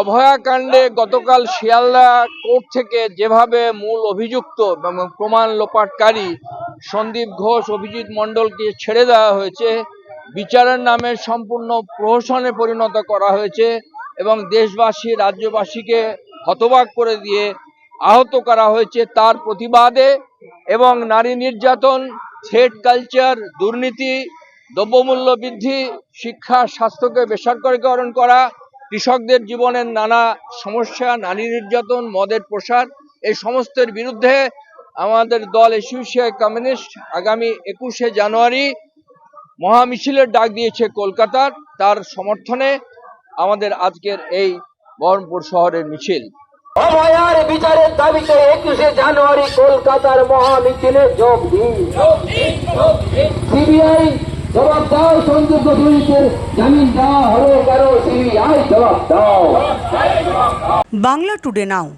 অভয়াকাণ্ডে গতকাল শিয়ালদা কোর্ট থেকে যেভাবে মূল অভিযুক্ত এবং প্রমাণ লোপাটকারী সন্দীপ ঘোষ, অভিজিৎ মণ্ডলকে ছেড়ে দেওয়া হয়েছে, বিচারের নামে সম্পূর্ণ প্রহসনে পরিণত করা হয়েছে এবং দেশবাসী, রাজ্যবাসীকে হতবাক করে দিয়ে আহত করা হয়েছে তার প্রতিবাদে এবং নারী নির্যাতন থ্রেড কালচার, দুর্নীতি, দ্রব্যমূল্য বৃদ্ধি, শিক্ষা, স্বাস্থ্যকে বেসরকারীকরণ করা, কৃষকদের জীবনের নানা সমস্যা, নারী নির্যাতন, মদের প্রসার, এই সমস্তের বিরুদ্ধে আমাদের দল এসিউসিআই কমিউনিস্ট আগামী একুশে জানুয়ারি মহামিছিলের ডাক দিয়েছে কলকাতার। তার সমর্থনে আমাদের আজকের এই বহরমপুর শহরের মিছিল। অভয়ার বিচারের দাবিতে একুশে জানুয়ারি কলকাতার মহামিছিলে যোগ দিন। সিবিআই জবাব দাও জামিন দেওয়া হলো কেন সিবিআই জবাব দাও। Bangla today now.